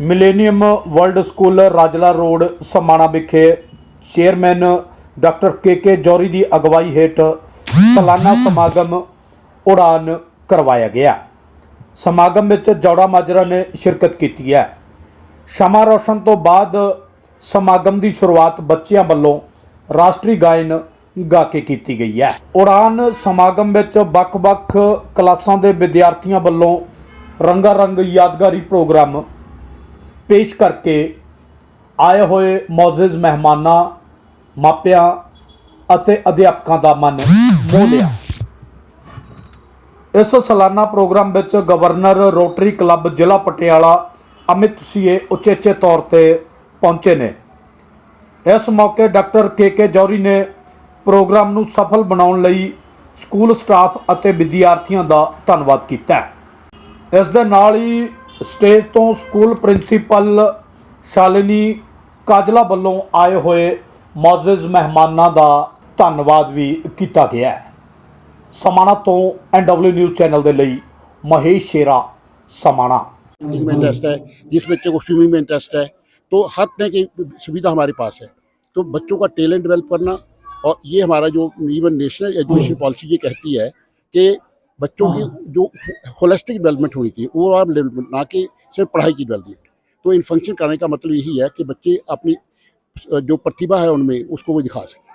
Millennium world school Rajla road Samana ਵਿਖੇ chairman doctor ਕੇ ਕੇ ਜੌਰੀ ਦੀ ਅਗਵਾਈ ਹੇਠ ਸਾਲਾਨਾ ਸਮਾਗਮ ਉਡਾਨ ਕਰਵਾਇਆ ਗਿਆ। ਸਮਾਗਮ ਵਿੱਚ ਜੌੜਾ ਮਾਜਰਾ ਨੇ ਸ਼ਿਰਕਤ ਕੀਤੀ ਹੈ। ਸ਼ਮਾ ਰੋਸ਼ਨ ਤੋਂ ਬਾਅਦ ਸਮਾਗਮ ਦੀ ਸ਼ੁਰੂਆਤ ਬੱਚਿਆਂ ਵੱਲੋਂ ਰਾਸ਼ਟਰੀ ਗਾਇਨ ਗਾ ਕੇ ਕੀਤੀ ਗਈ ਹੈ। ਉਡਾਨ ਸਮਾਗਮ ਵਿੱਚ ਵੱਖ-ਵੱਖ ਕਲਾਸਾਂ ਦੇ ਵਿਦਿਆਰਥੀਆਂ ਵੱਲੋਂ ਰੰਗਾ ਰੰਗ ਯਾਦਗਾਰੀ ਪ੍ਰੋਗਰਾਮ ਪੇਸ਼ ਕਰਕੇ ਆਏ ਹੋਏ ਮੌਜੂਦ ਮਹਿਮਾਨਾਂ, ਮਾਪਿਆਂ ਅਤੇ ਅਧਿਆਪਕਾਂ ਦਾ ਮਨ ਮੋਹ ਲਿਆ। ਇਸ ਸਾਲਾਨਾ ਪ੍ਰੋਗਰਾਮ ਵਿੱਚ ਗਵਰਨਰ ਰੋਟਰੀ ਕਲੱਬ ਜ਼ਿਲ੍ਹਾ ਪਟਿਆਲਾ ਅਮਿਤ ਸੀਏ ਉਚੇਚੇ ਤੌਰ ਤੇ ਪਹੁੰਚੇ ਨੇ। ਇਸ ਮੌਕੇ ਡਾਕਟਰ ਕੇ ਕੇ ਜੌਰੀ ਨੇ ਪ੍ਰੋਗਰਾਮ ਨੂੰ ਸਫਲ ਬਣਾਉਣ ਲਈ ਸਕੂਲ ਸਟਾਫ ਅਤੇ ਵਿਦਿਆਰਥੀਆਂ ਦਾ ਧੰਨਵਾਦ ਕੀਤਾ। ਇਸ ਦੇ ਨਾਲ ਹੀ ਸਟੇਜ ਤੋਂ ਸਕੂਲ ਪ੍ਰਿੰਸੀਪਲ ਸ਼ਾਲਿਨੀ ਕਾਜਲਾ ਵੱਲੋਂ ਆਏ ਹੋਏ ਮੌਜੂਦ ਮਹਿਮਾਨਾਂ ਦਾ ਧੰਨਵਾਦ ਵੀ ਕੀਤਾ ਗਿਆ ਹੈ ਸਮਾਣਾ ਤੋਂ ਐਨਡਬਲਯੂ ਨਿਊਜ਼ ਚੈਨਲ ਦੇ ਲਈ ਮਹੇਸ਼ ਸ਼ੇਰਾ ਸਮਾਣਾ कुकिंग में इंटरेस्ट है जिस बच्चे को स्विमिंग में इंटरेस्ट है तो हर तरह की सुविधा हमारे पास है तो बच्चों का टैलेंट डेवलप करना और ये हमारा जो इवन नेशनल एजुकेशन पॉलिसी ये कहती है कि बच्चों की जो होलिस्टिक डेवलपमेंट होनी चाहिए ओवरऑल डेवलपमेंट ना कि सिर्फ़ पढ़ाई की डेवलपमेंट। तो इन फ़ंक्शन करने का मतलब यही है कि बच्चे अपनी जो प्रतिभा है उनमें उसको वो दिखा सकें।